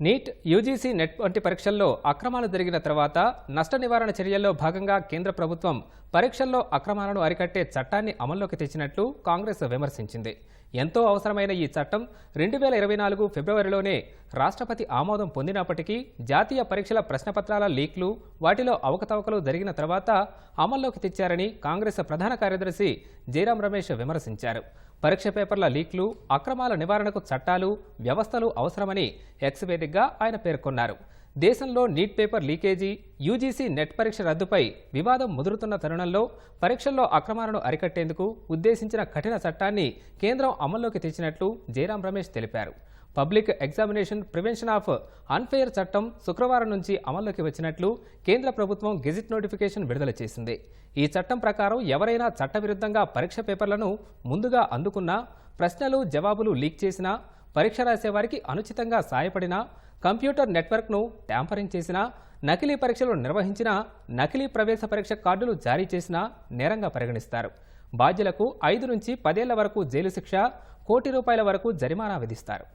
Neat UGC net వంటి పరీక్షల్లో అక్రమాలు జరిగిన తర్వాత నష్ట నివారణ చర్యల్లో భాగంగా కేంద్ర ప్రభుత్వం పరీక్షల్లో అక్రమాలను అరికట్టే చట్టాన్ని అమల్లోకి తెచ్చినట్లు కాంగ్రెస్ విమర్శించింది. ఎంతో అవసరమైన ఈ చట్టం రెండు వేల ఇరవై నాలుగు ఫిబ్రవరిలోనే రాష్ట్రపతి ఆమోదం పొందినప్పటికీ జాతీయ పరీక్షల ప్రశ్నపత్రాల లీక్లు వాటిలో అవకతవకలు జరిగిన తర్వాత అమల్లోకి తెచ్చారని కాంగ్రెస్ ప్రధాన కార్యదర్శి జయరాం రమేష్ విమర్శించారు. పరీక్ష పేపర్ల లీక్లు అక్రమాల నివారణకు చట్టాలు వ్యవస్థలు అవసరమని ఎక్స్వేదిక్గా ఆయన పేర్కొన్నారు. దేశంలో NEET paper leakage UGC NET పరీక్ష రద్దుపై వివాదం ముదురుతున్న తరుణంలో పరీక్షల్లో అక్రమాలను అరికట్టేందుకు ఉద్దేశించిన కఠిన చట్టాన్ని కేంద్రం అమల్లోకి తెచ్చినట్లు జయరాం రమేష్ తెలిపారు. Public examination prevention of unfair చట్టం శుక్రవారం నుంచి అమల్లోకి వచ్చినట్లు కేంద్ర ప్రభుత్వం గెజిట్ నోటిఫికేషన్ విడుదల చేసింది. ఈ చట్టం ప్రకారం ఎవరైనా చట్టవిరుద్ధంగా పరీక్ష పేపర్లను ముందుగా అందుకున్నా ప్రశ్నలు జవాబులు లీక్ చేసినా పరీక్ష రాసేవారికి అనుచితంగా సాయపడినా కంప్యూటర్ నెట్వర్క్ను ట్యాంపరింగ్ చేసినా నకిలీ పరీక్షలు నిర్వహించినా నకిలీ ప్రవేశ పరీక్ష కార్డులు జారీ చేసినా నేరంగా పరిగణిస్తారు. బాధ్యులకు ఐదు నుంచి పదేళ్ళ వరకు జైలు శిక్ష కోటి రూపాయల వరకు జరిమానా విధిస్తారు.